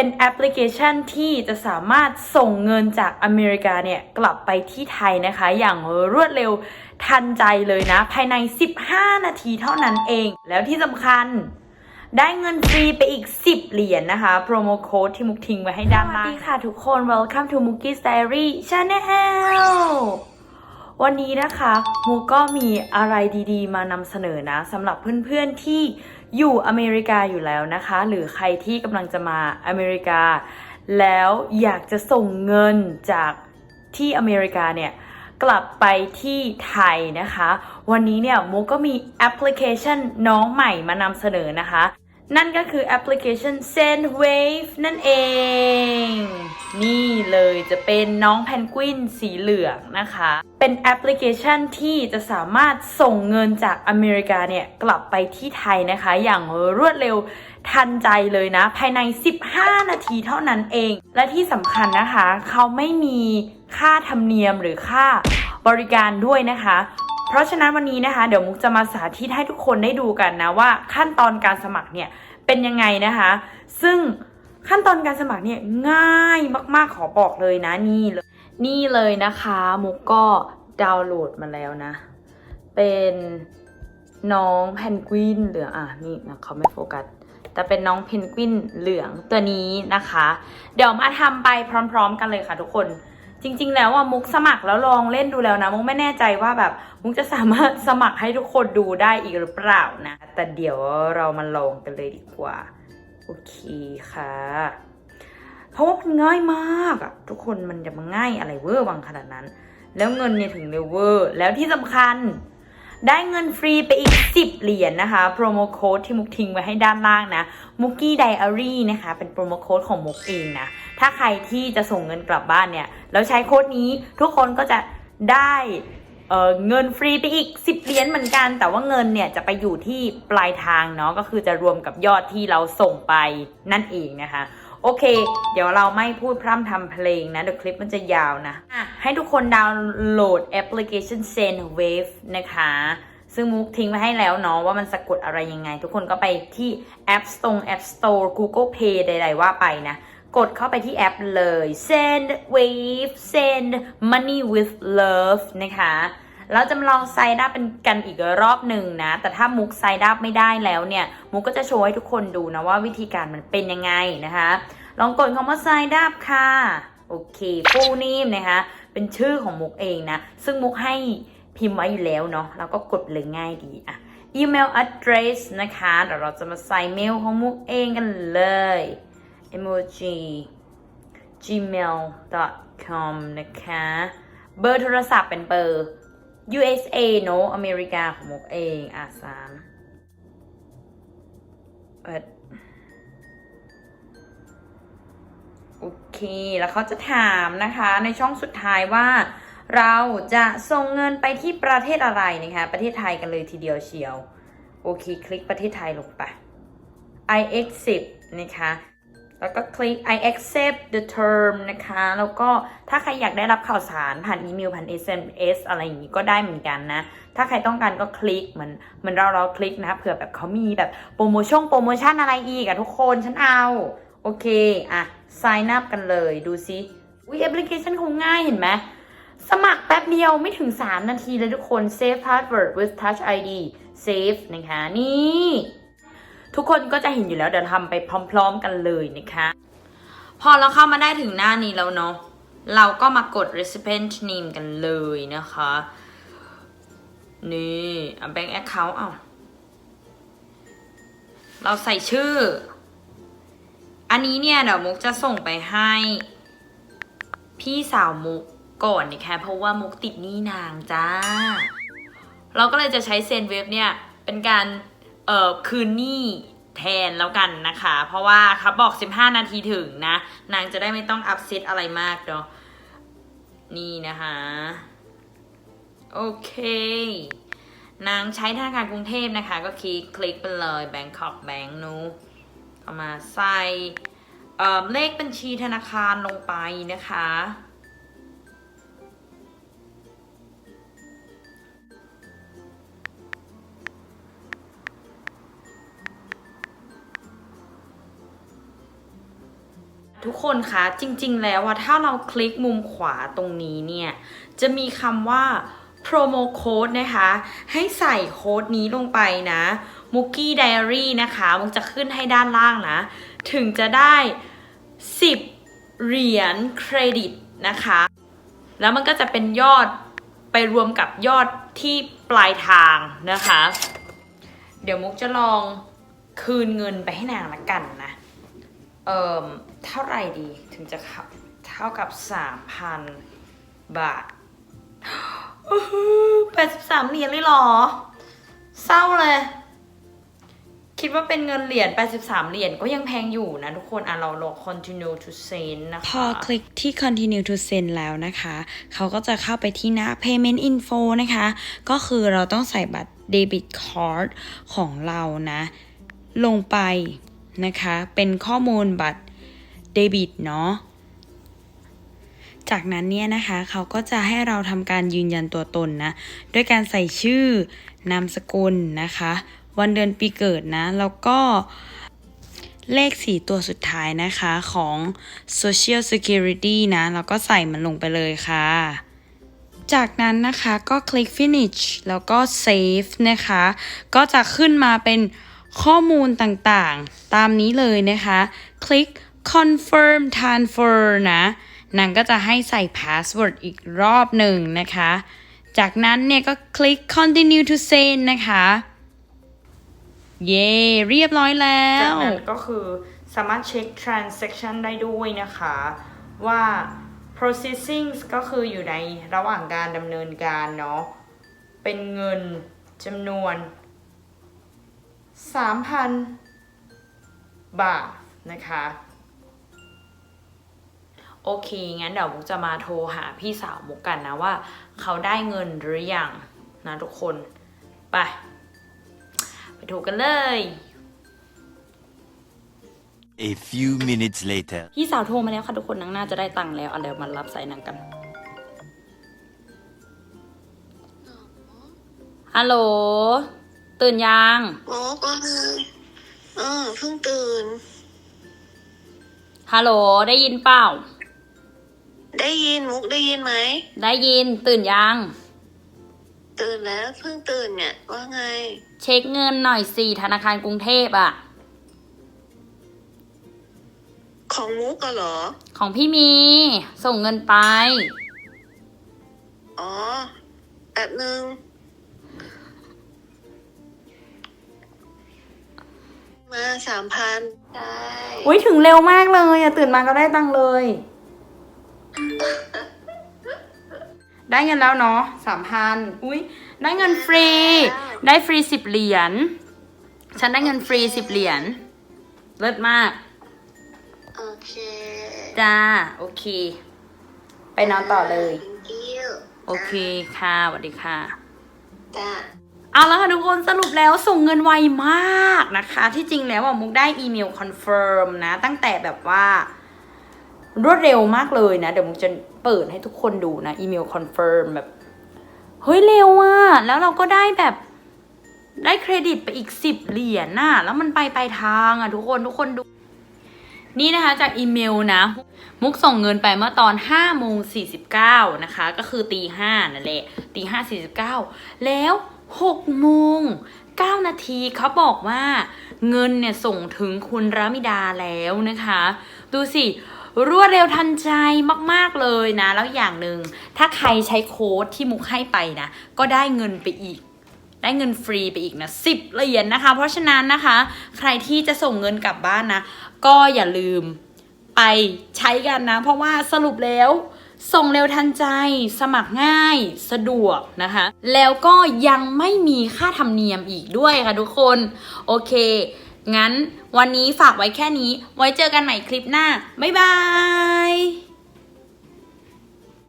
เป็นแอปพลิเคชันที่จะสามารถส่งเงินจากอเมริกาเนี่ยกลับไปที่ไทยนะคะ อย่างรวดเร็วทันใจเลยนะ ภายใน 15 นาทีเท่านั้นเอง แล้วที่สำคัญได้เงินฟรีไปอีก 10 เหรียญนะคะ โปรโมโค้ดที่มุกทิ้งไว้ให้ด้านล่างสวัสดีค่ะทุกคน welcome to Mookie's Diary Channel วันนี้นะคะ มูก็มีอะไรดีๆ มานำเสนอนะสำหรับเพื่อนๆที่ อยู่อเมริกาอยู่แล้วนะคะ หรือใครที่กำลังจะมาอเมริกา แล้วอยากจะส่งเงินจากที่อเมริกาเนี่ยกลับไปที่ไทยนะคะ วันนี้เนี่ยมูก็มีแอปพลิเคชันน้องใหม่มานำเสนอนะคะ นั่นก็คือแอปพลิเคชัน Sendwave นั่นเอง นี่เลยจะเป็นน้องแพนกวินสีเหลืองนะคะ เป็นแอปพลิเคชันที่จะสามารถส่งเงินจากอเมริกาเนี่ย กลับไปที่ไทยนะคะ อย่างรวดเร็วทันใจเลยนะ ภายใน 15 นาทีเท่านั้นเอง และที่สำคัญนะคะ เขาไม่มีค่าธรรมเนียมหรือค่าบริการด้วยนะคะ เพราะฉะนั้นวันนี้นะคะเดี๋ยวมุกจะมาสาธิตให้ทุกคนได้ดูกันนะว่าขั้นตอนการสมัครเนี่ยเป็นยังไงนะคะ ซึ่งขั้นตอนการสมัครเนี่ยง่ายมากๆขอบอกเลยนะนี่เลยนี่เลยนะคะมุกก็ดาวน์โหลดมาแล้วนะ เป็นน้องแพนกวินเหลืองอะนี่นะเขาไม่โฟกัสแต่เป็นน้องเพนกวินเหลืองตัวนี้นะคะ เดี๋ยวมาทำไปพร้อม ๆ กันเลยค่ะทุกคน จริง ๆ แล้วอะมุกสมัครแล้วลองเล่นดูแล้วนะมุกไม่แน่ใจว่าแบบมุกจะสามารถสมัครให้ทุกคนดูได้อีกหรือเปล่านะ แต่เดี๋ยวเรามาลองกันเลยดีกว่า โอเคค่ะ เพราะว่ามันง่ายมากอะทุกคนมันจะมาง่ายอะไรเวอร์วังขนาดนั้น แล้วเงินเนี่ยถึงเลเวอร์ แล้วที่สำคัญ ได้เงินฟรีไปอีก 10 เหรียญนะคะ โปรโมโค้ดที่มุกทิ้งไว้ให้ด้านล่างนะมุกกี้ไดอารี่นะคะ เป็นโปรโมโค้ดของมุกเองนะ ถ้าใครที่จะส่งเงินกลับบ้านเนี่ย แล้วใช้โค้ดนี้ทุกคนก็จะได้เเงินฟรีไปอีก 10 เหรียญเหมือนกัน แต่ว่าเงินเนี่ยจะไปอยู่ที่ปลายทางเนาะก็คือจะรวมกับยอดที่เราส่งไปนั่นเองนะคะ โอเค เดี๋ยวเราไม่พูดพร่ำทำเพลงนะ เดี๋ยวคลิปมันจะยาวนะะให้ทุกคนดาวน์โหลดแอปพลิเคชัน Sendwave นะคะ ซึ่งมุกทิ้งไว้ให้แล้วเนาะว่ามันสะกดอะไรยังไง ทุกคนก็ไปที่ App Store App Store Google Play ใดๆว่าไปนะกดเข้าไปที่แอปเลย Send Wave Send Money with Love นะคะ เราจะลองไซด์อัพเป็นกันอีกรอบหนึ่งนะ แต่ถ้ามุกไซด์อัพไม่ได้แล้วเนี่ย มุกก็จะโชว์ให้ทุกคนดูนะว่าวิธีการมันเป็นยังไงนะคะ ลองกดคำว่าไซด์อัพค่ะโอเคฟูนีมนะคะ เป็นชื่อของมุกเองนะ ซึ่งมุกให้พิมพ์ไว้อยู่แล้วเนาะเราก็กดเลยง่ายดีอะ email address นะคะเดี๋ยวเราจะมาใส่เมลของมุกเองกันเลย emoji gmail.com นะคะ เบอร์โทรศัพท์เป็นเบอร์ USA เนอะอเมริกาของมุกเองอะสามเปิดโอเค แล้วเขาจะถามนะคะในช่องสุดท้ายว่า เราจะส่งเงินไปที่ประเทศอะไรนะคะ ประเทศไทยกันเลยทีเดียวเชียว โอเค คลิกประเทศไทยลงไป I accept นะคะ แล้วก็คลิก I accept the term นะคะ แล้วก็ถ้าใครอยากได้รับข่าวสารผ่านอีเมลผ่าน SMS อะไรอย่างนี้ก็ได้เหมือนกันนะ ถ้าใครต้องการก็คลิกเหมือนเหมือนเราเราคลิกนะเผื่อแบบเขามีแบบโปรโมชั่นโปรโมชั่นอะไรอีกอะทุกคนฉันเอา โอเค อะ sign up กันเลยดูซิอุ้ยแอปพลิเคชันคงง่ายเห็นไหมสมัครแป๊บเดียวไม่ถึง 3 นาทีเลยทุกคน save password with touch ID save นะคะ นี่ ทุกคนก็จะเห็นอยู่แล้วเดี๋ยวทำไปพร้อม ๆ กันเลยนะคะ พอเราเข้ามาได้ถึงหน้านี้แล้วเนาะเราก็มากด recipient name กันเลยนะคะ นี่อะ bank account อะเราใส่ชื่อ อันนี้เนี่ยเดี๋ยวมุกจะส่งไปให้ พี่สาวมุกก่อนนะคะเพราะว่ามุกติดหนี้นางจ้า เราก็เลยจะใช้เซนเว็บเนี่ย เป็นการ เอ่อคืนหนี้แทนแล้วกันนะคะ เพราะว่าเขาบอก 15 นาทีถึงนะ นางจะได้ไม่ต้องอัพเซตอะไรมากเนาะนี่นะคะ โอเคนางใช้ธนาคารกรุงเทพนะคะ ก็คลิกคลิกไปเลย Bangkok Bank นูเอามาใส่เออเลขบัญชีธนาคารลงไปนะคะ ทุกคนคะจริงๆ แล้วว่าถ้าเราคลิกมุมขวาตรงนี้เนี่ย จะมีคำว่า promo code นะคะ ให้ใส่โค้ดนี้ลงไปนะ m o o k i e Diary นะคะมันจะขึ้นให้ด้านล่างนะ ถึงจะได้ 10 เหรียญเครดิตนะคะ แล้วมันก็จะเป็นยอดไปรวมกับยอดที่ปลายทางนะคะ เดี๋ยวมุกจะลองคืนเงินไปให้นางละกันนะ เอ่อ เท่าไหร่ดีถึงจะเข้าเท่ากับสามพันบาทแปดสิบสามเหรียญเลยหรอ เศร้าเลย คิดว่าเป็นเงินเหรียญ 83 เหรียญก็ยังแพงอยู่นะทุกคน อะ เราลอง continue to send นะคะ พอคลิกที่ continue to send แล้วนะคะ เขาก็จะเข้าไปที่หน้า payment info นะคะ ก็คือเราต้องใส่บัตร debit card ของเรานะ ลงไปนะคะ เป็นข้อมูลบัตร เดบิตเนาะจากนั้นเนี่ยนะคะเขาก็จะให้เราทำการยืนยันตัวตนนะด้วยการใส่ชื่อนามสกุลนะคะ วันเดือนปีเกิดนะ แล้วก็เลขสี่ตัวสุดท้ายนะคะของ Social Security นะ แล้วก็ใส่มันลงไปเลยค่ะ จากนั้นนะคะก็คลิก finish แล้วก็ save นะคะ ก็จะขึ้นมาเป็นข้อมูลต่างๆ ตามนี้เลยนะคะ คลิก confirm transfer นะนางก็จะให้ใส่ password อีกรอบหนึ่งนะคะ จากนั้นเนี่ยก็คลิก continue to send นะคะ เย้เรียบร้อยแล้ว จากนั้นก็คือสามารถเช็ค transaction ได้ด้วยนะคะ ว่า processing ก็คืออยู่ในระหว่างการดำเนินการเนาะ เป็นเงินจำนวน 3,000 บาทนะคะ โอเค งั้นเดี๋ยวมุกจะมาโทรหาพี่สาวมุกกันนะว่า เขาได้เงินหรือยังนะทุกคน ไป ไปโทรกันเลย A few minutes later. พี่สาวโทรมาแล้วค่ะทุกคนนางน่าจะได้ตังค์แล้วเอาเดี๋ยวมารับสายนางกัน ฮัลโหล ตื่นยังโอ้ก็คือเออเพิ่งตื่น ฮัลโหล ได้ยินเปล่า ได้ยินมุกได้ยินไหม ได้ยินตื่นยัง ตื่นแล้วเพิ่งตื่นเนี่ย ว่าไง เช็คเงินหน่อยสิธนาคารกรุงเทพอะของมุกก็เหรอ ของพี่มี ส่งเงินไป อ๋อแป๊บนึงมาสามพันได้ อุ้ยถึงเร็วมากเลยอะตื่นมาก็ได้ตังค์เลย ได้เงินแล้วเนาะสามพันอุ้ยได้เงินฟรี ได้ฟรีสิบเหรียญ ฉันได้เงินฟรีสิบเหรียญ เลิศมาก โอเค จ้า โอเค ไปนอนต่อเลย thank you โอเคค่ะสวัสดีค่ะ จ้า เอาละค่ะทุกคนสรุปแล้วส่งเงินไวมากนะคะ ที่จริงแล้วอะมุกได้อีเมลคอนเฟิร์มนะ ตั้งแต่แบบว่า รวดเร็วมากเลยนะ เดี๋ยวมุกจะเปิดให้ทุกคนดูนะ อีเมลคอนเฟิร์มแบบ เฮ้ยเร็วอะแล้วเราก็ได้แบบได้เครดิตไปอีกสิบเหรียญน่ะ แล้วมันไปไปลายทางอะทุกคนทุกคนดู นี่นะคะจากอีเมลนะ มุกส่งเงินไปเมื่อตอน5โมง49 นะคะ ก็คือตีห้านั่นแหละตีห้าสี่สิบเก้าแล้ว6โมง9นาทีเขาบอกว่าเงินเนี่ยส่งถึงคุณรามิดาแล้วนะคะ ดูสิ รวดเร็วทันใจมากๆเลยนะ แล้วอย่างหนึ่งถ้าใครใช้โค้ดที่มุกให้ไปนะ ก็ได้เงินไปอีก ได้เงินฟรีไปอีกนะสิบเหรียญนะคะ เพราะฉะนั้นนะคะ ใครที่จะส่งเงินกลับบ้านนะ ก็อย่าลืมไปใช้กันนะ เพราะว่าสรุปแล้วส่งเร็วทันใจ สมัครง่าย สะดวกนะคะ แล้วก็ยังไม่มีค่าธรรมเนียมอีกด้วยค่ะทุกคน โอเค งั้นวันนี้ฝากไว้แค่นี้ ไว้เจอกันใหม่คลิปหน้า บ๊ายบาย